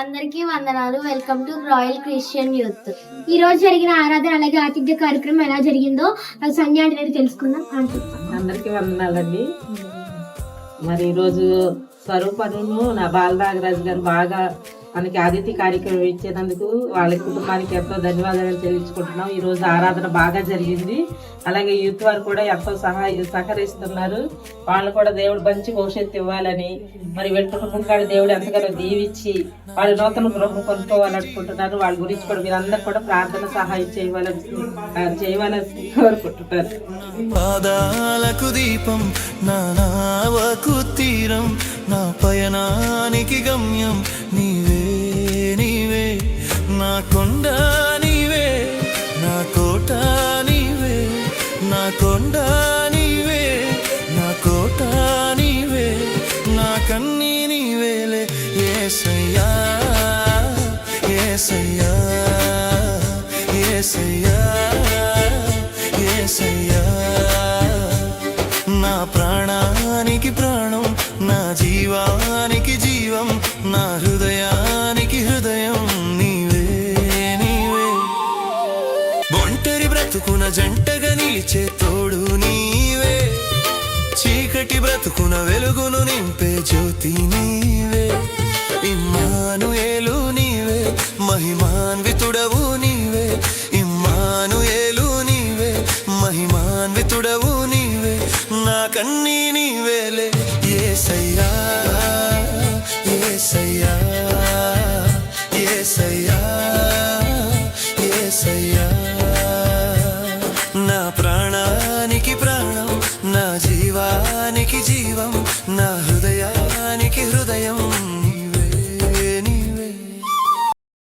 అందరికీ వందనాలు. Welcome to royal Christian youth ఈ రోజు జరిగిన ఆరాధన అలాగే ఆతిథ్య కార్యక్రమం ఎలా జరిగిందో అది సంధ్య అంటే తెలుసుకుందాం. అందరికీ వందనాలండి. మరి ఈరోజు స్వరూపను నా బాలనాగరాజు గారు బాగా మనకి ఆదిత్య కార్యక్రమం ఇచ్చేందుకు వాళ్ళ కుటుంబానికి ఎంతో ధన్యవాదాలు తెలియజుకుంటున్నాం ఈ రోజు ఆరాధన బాగా జరిగింది. అలాగే యూత్ వారు కూడా ఎంతో సహాయ సహకరిస్తున్నారు. వాళ్ళు కూడా దేవుడు మంచి భవిష్యత్తు ఇవ్వాలని మరి వీళ్ళ కుటుంబం కాడ దేవుడు ఎంతగానో దీవించి వాళ్ళు నూతన గృహం కొనుక్కోవాలనుకుంటున్నారు. వాళ్ళ గురించి కూడా మీరందరూ కూడా ప్రార్థన సహాయం చేయవాలని చేయవాలని కోరుకుంటున్నారు. పాదాలకు దీపం నా తీరం నా పయనానికి గమ్యం నీవే కొండ నీవే నా కోట నీవే నా కొండ నీవే నా కోట నీవే నా కన్నీ నీవేలే ఏసయ్యా ఏసయ్యా ఏసయ్యా ఏసయ్యా. నా ప్రాణానికి ప్రాణం నా జీవానికి జీవం నా హృదయా బ్రతుకున జంటగా నిలిచే తోడు నీవే. చీకటి బ్రతుకున వెలుగును నింపే జ్యోతి నీవే. ఇమ్మానుయేలు నీవే మహిమాన్వితుడవు నీవే. ఇమ్మానుయేలు నీవే మహిమాన్వితుడవు నీవే. నా కన్నీ ఏ సయ్యా ఏ సయ్యా ఏ సయ్యా